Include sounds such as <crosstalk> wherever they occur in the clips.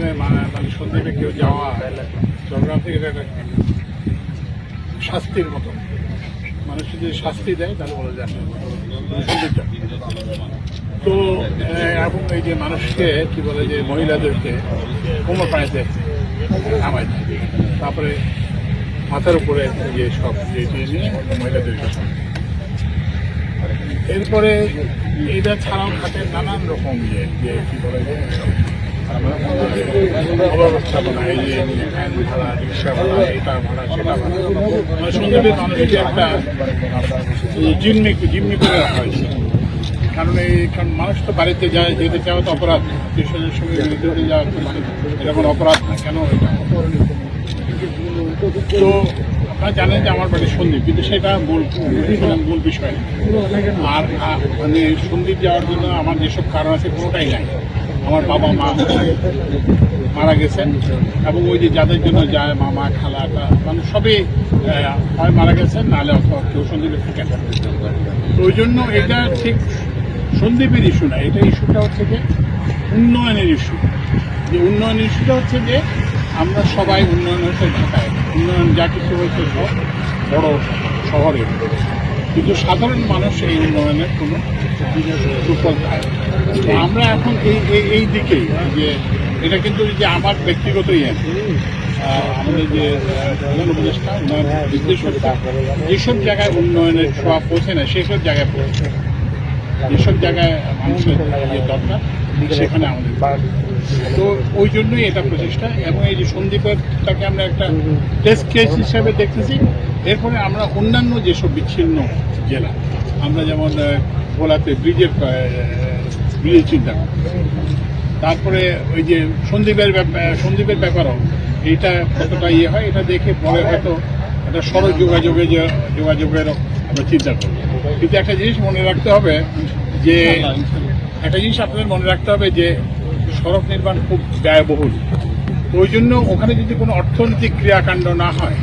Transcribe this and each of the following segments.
এখানে মানে মানে কেউ যাওয়া চট্টগ্রাম থেকে একটা শাস্তির মতো। মানুষ যদি শাস্তি দেয়, তাহলে বলা যায় তো এবং এই যে মানুষকে, কি বলে যে মহিলাদেরকে কোমর পাড়াতে নামায় দেয়। তারপরে মাথার উপরে যে সব দিয়ে নিয়ে মহিলাদেরকে এরপরে এটা ছাড়াও খাটের নানান রকম ইয়ে কি বলে জিম্মি জিম্মি করে কারণ এই কারণ মানুষ তো বাড়িতে যায় যেতে চাওয়া তো অপরাধ কৃষকের সঙ্গে বিরুদ্ধে যাওয়া তো মানে এটা কোনো অপরাধ না কেন তো আপনারা জানেন যে আমার বাড়ি সন্দীপ কিন্তু সেটা মূল মূল বিষয় আর মানে সন্দীপ যাওয়ার জন্য আমার যেসব কারণ আছে কোনোটাই নাই। আমার বাবা মা মারা গেছেন এবং ওই যে যাদের জন্য যায়, মামা খালাটা মানে সবই হয় মারা গেছেন, নাহলে অথবা কেউ সন্দীপে থাকেন না। তো ওই জন্য এটা ঠিক সন্দীপের ইস্যু না, এটা ইস্যুটা হচ্ছে যে উন্নয়নের ইস্যু যে উন্নয়ন ইস্যুটা হচ্ছে যে আমরা সবাই উন্নয়ন হচ্ছে ঢাকায়। উন্নয়ন যা কিছু হয়েছে সব বড় শহরে। কিন্তু সাধারণ মানুষ এই উন্নয়নের কোনো সুফল পায়। আমরা এখন এই এই দিকেই যে এটা কিন্তু যে আমার ব্যক্তিগত ইয়ে। আমাদের যে প্রধান উপদেষ্টা উন্নয়ন হচ্ছে যেসব জায়গায় উন্নয়নের ছোঁয়া পৌঁছে না, সেসব জায়গায় পৌঁছে যেসব জায়গায় মানুষের ইয়ে দরকার, সেখানে আমাদের তো ওই জন্যই এটা প্রচেষ্টা। এবং এই যে সন্দীপেরটাকে আমরা একটা টেস্ট কেস হিসাবে দেখতেছি। এরপরে আমরা অন্যান্য যেসব বিচ্ছিন্ন জেলা, আমরা যেমন ভোলাতে ব্রিজের ব্রিজের চিন্তা তারপরে ওই যে সন্দীপের সন্দীপের ব্যাপারও এইটা কতটা ইয়ে হয়, এটা দেখে পরে হয়তো একটা সড়ক যোগাযোগে যে যোগাযোগেরও আমরা চিন্তা করি কিন্তু একটা জিনিস মনে রাখতে হবে যে, একটা জিনিস আপনাদের মনে রাখতে হবে যে সড়ক নির্মাণ খুব ব্যয়বহুল। ওই জন্য ওখানে যদি কোনো অর্থনৈতিক ক্রিয়াকাণ্ড না হয়,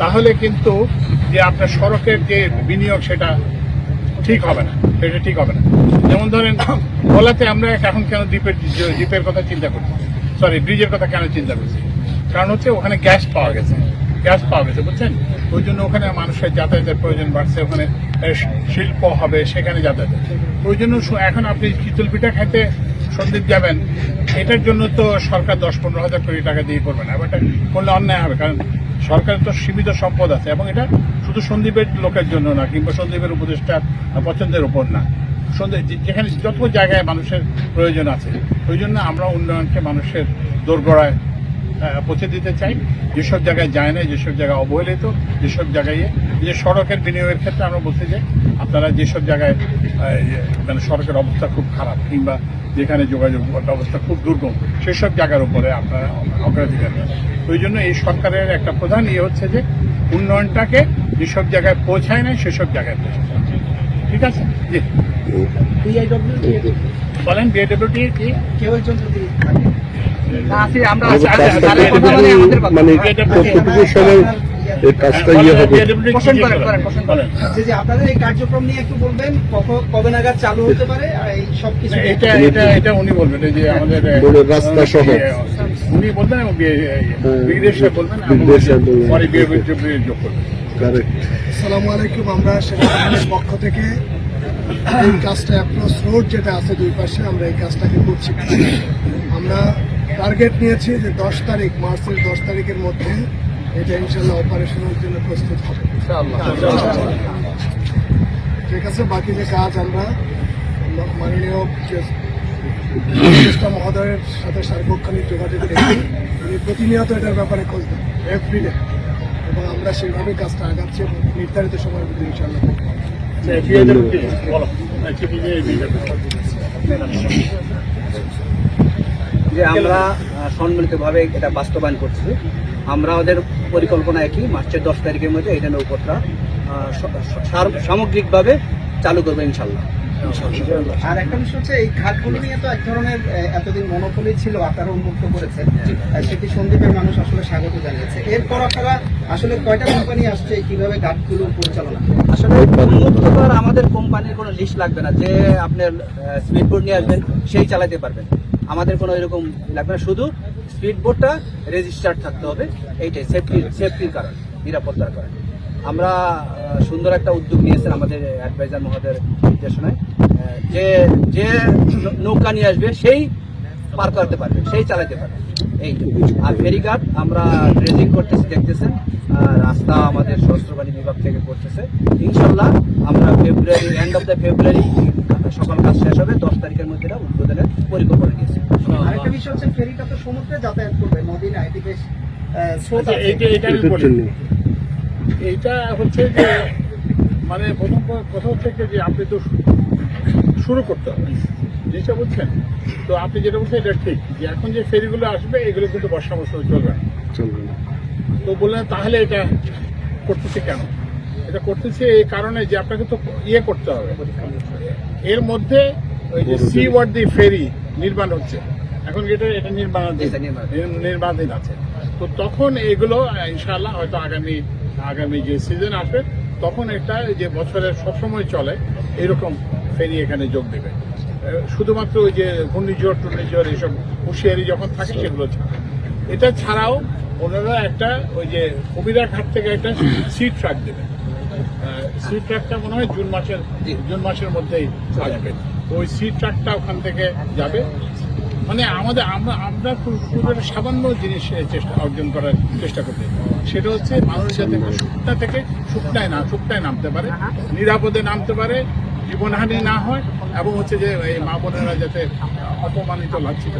তাহলে কিন্তু যে আপনার সড়কের যে বিনিয়োগ সেটা ঠিক হবে না, সেটা ঠিক হবে না। যেমন ধরেন ভোলাতে আমরা এখন কেন দ্বীপের দ্বীপের কথা চিন্তা করছি? সরি ব্রিজের কথা কেন চিন্তা করছি? কারণ হচ্ছে ওখানে গ্যাস পাওয়া গেছে, গ্যাস পাওয়া গেছে, বুঝছেন? ওই জন্য ওখানে মানুষের যাতায়াতের প্রয়োজন বাড়ছে, ওখানে শিল্প হবে, সেখানে যাতায়াত। ওই জন্য এখন আপনি চিতল পিঠা খাইতে সন্দীপ যাবেন, এটার জন্য তো সরকার দশ পনেরো হাজার কোটি টাকা দিয়ে করবে না এটা করলে অন্যায় হবে, কারণ সরকারের তো সীমিত সম্পদ আছে, এবং এটা শুধু সন্দীপের লোকের জন্য না, কিংবা সন্দীপের উপদেষ্টার পছন্দের উপর না। যেখানে যত জায়গায় মানুষের প্রয়োজন আছে, ওই জন্য আমরা উন্নয়নকে মানুষের দোরগড়ায় পৌঁছে দিতে চাই। যেসব জায়গায় যায় না যেসব জায়গায় অবহেলিত যেসব জায়গায় যে সড়কের বিনিয়োগের ক্ষেত্রে আমরা বলতে চাই আপনারা যেসব জায়গায় মানে সড়কের অবস্থা খুব খারাপ কিংবা যেখানে যোগাযোগ ব্যবস্থা খুব দুর্গম সেসব জায়গার উপরে আপনারা অগ্রাধিকার দেন। ওই জন্য এই সরকারের একটা প্রধান ইয়ে হচ্ছে যে উন্নয়নটাকে যেসব জায়গায় পৌঁছায় না সেসব জায়গায় পৌঁছায় ঠিক আছে? জি। বলেন বিএডব্লিউটি কি? কেউ একজন যদি আছি মানে কতটুকু সময় এই কাজটা ইয়ে হবে। আপনাদের এই কার্যক্রম নিয়ে একটু বলবেন কখন কবে নাগাদ চালু হতে পারে আর এই সব কিছু এটা এটা এটা উনি বলবেন যে আমাদের রাস্তা সহ। উনি বলবেন এবং ব্রিগেডিয়ার বলবেন এবং ব্রিগেডিয়ার সাহেব বলবেন। পরে বিএডব্লিউ যোগ করবেন। আসসালামু আলাইকুম আমরা সেনাবাহিনীর পক্ষ থেকে এই কাজটা অ্যাপ্রোচ রোড যেটা আছে দুই পাশে আমরা এই কাজটাকে করছি। আমরা টার্গেট নিয়েছি যে দশ তারিখ মার্চের দশ তারিখের মধ্যে এটা ইনশাল্লাহ অপারেশনের জন্য প্রস্তুত হবে। ঠিক আছে বাকি যে কাজ আমরা মাননীয় উপদেষ্টা মহোদয়ের সাথে সার্বক্ষণিক যোগাযোগ রেখে উনি প্রতিনিয়ত এটার ব্যাপারে খোঁজ দেন এভরিডে এবং আমরা সেভাবে কাজটা আগাচ্ছি এবং নির্ধারিত সময়ের মধ্যে ইনশাল্লাহ বলো। যে আমরা সম্মিলিতভাবে এটা বাস্তবায়ন করছি। আমরা ওদের পরিকল্পনা একই মার্চের দশ তারিখের মধ্যে এটা নৌপথটা সামগ্রিকভাবে চালু করব ইনশাল্লাহ। আর একটা বিষয় হচ্ছে এই ঘাটগুলো নিয়ে তো এক ধরনের এতদিন মনোপলি ছিল আপনারা উন্মুক্ত করেছেন আর সেটি সন্দীপের মানুষ আসলে স্বাগত জানিয়েছে। এরপর আপনারা আসলে কয়টা কোম্পানি আসছে কীভাবে ঘাটগুলো পরিচালনা আসলে উন্মুক্ত আমাদের কোম্পানির কোনো লিস্ট লাগবে না যে আপনার স্পিড বোর্ড নিয়ে আসবেন সেই চালাতে পারবেন। আমাদের কোনো এরকম লাগবে না। শুধু স্পিড বোটটা রেজিস্টার্ড থাকতে হবে। এইটাই সেফটির সেফটির কারণ, নিরাপত্তার কারণে। আমরা সুন্দর একটা উদ্যোগ নিয়েছেন আমাদের অ্যাডভাইজার মহাদের নির্দেশনায়। যে যে নৌকা নিয়ে আসবে, সেই পার করতে পারবে, সেই চালাতে পারবে। এই আর ফেরিঘাট আমরা ড্রেজিং করতেছি, দেখতেছেন। রাস্তা আমাদের সশস্ত্র বিভাগ থেকে করতেছে। ইনশাল্লাহ আমরা February end of the February সকল কাজ শেষ হবে দশ তারিখের মধ্যে এটা উদ্বোধনের পরিকল্পনা নিয়েছি। আরেকটা বিষয় হচ্ছে ফেরিটা তো সমুদ্রে যাতায়াত করবে নদী না এদিকে স্রোত আচ্ছা। এইটা হচ্ছে যে মানে প্রথম কথা হচ্ছে যে আপনি তো শুরু করতে হবে। জিনিসটা বুঝছেন? তো আপনি যেটা বলছেন এটা ঠিক। যে এখন যে ফেরিগুলো আসবে এগুলো কিন্তু বর্ষা মৌসুমে চলবে। না চলবে না। তো বললেন তাহলে এটা করতেছে কেন? এটা করতেছে এই কারণে যে আপনাকে তো ইয়ে করতে হবে। এর মধ্যে ওই যে সি ওয়ার্ড দি ফেরি নির্মাণ হচ্ছে। এখন এটা এটা নির্মাণাধীন। নির্মাণাধীন। আছে। তো তখন এগুলো ইনশাআল্লাহ হয়তো আগামী আগামী যে সিজন আসবে তখন একটা যে বছরের সবসময় চলে এরকম ফেরি এখানে যোগ দেবে। শুধুমাত্র ওই যে ঘূর্ণিঝড় টুর্ণিঝড় এইসব হুঁশিয়ারি যখন থাকে সেগুলো ছাড়া। এটা ছাড়াও ওনারা একটা ওই যে কবিরা ঘাট থেকে একটা <clears throat> সি ট্রাক দেবে। সি ট্র্যাকটা মনে হয় জুন মাসের জুন মাসের মধ্যেই আসবে। তো ওই সি ট্র্যাকটা ওখান থেকে যাবে। মানে আমাদের আমরা আমরা খুব সামান্য জিনিস চেষ্টা অর্জন করার চেষ্টা করতে সেটা হচ্ছে মানুষ যাতে শুকনা থেকে শুকনায় না শুকনায় নামতে পারে নিরাপদে নামতে পারে জীবনহানি না হয় এবং হচ্ছে যে এই মা বোনেরা যাতে অপমানিত লাগছিল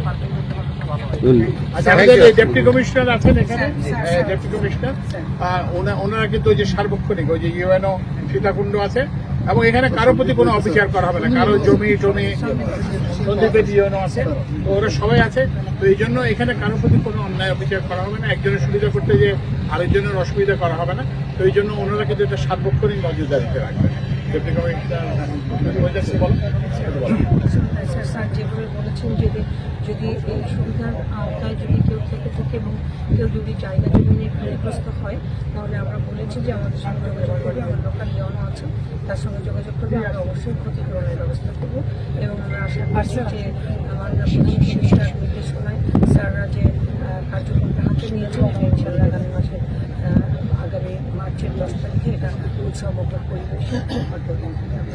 আচ্ছা আমাদের যে ডেপুটি কমিশনার আছেন এখানে ডেপুটি কমিশনার ওনারা কিন্তু ওই যে সার্বক্ষণিক ওই যে ইউএনও সীতাকুণ্ড আছে এবং এখানে কারোর প্রতি কোনো অবিচার করা হবে না কারও জমি টমি সন্দীপের ইউএনও আছে তো ওরা সবাই আছে তো এই জন্য এখানে কারোর প্রতি কোনো অন্যায় অবিচার করা হবে না একজনের সুবিধা করতে যে আরেকজনের অসুবিধা করা হবে না তো এই জন্য ওনারা কিন্তু এটা সার্বক্ষণিক নজরদারিতে রাখবেন। Deputy commissioner. স্যার স্যার যেভাবে বলেছেন যদি যদি এই সুবিধার আওতায় যদি কেউ থেকে থাকে এবং কেউ যদি জায়গা জমি নিয়ে ক্ষতিগ্রস্ত হয় তাহলে আমরা বলেছি যে আমাদের সঙ্গে যোগাযোগ করবে আমার লোকাল নিয়মও আছে তার সঙ্গে যোগাযোগ করবে আমরা অবশ্যই ক্ষতিপূরণের ব্যবস্থা করব এবং আমরা আশা করছি যে আমার শিক্ষার নির্দেশনায় স্যাররা যে কার্যক্রমটা হাতে নিয়েছেন এবং ইনশাল্লাহ আগামী মাসে আগামী মার্চের দশ তারিখে এটা উৎসব পরিবেশে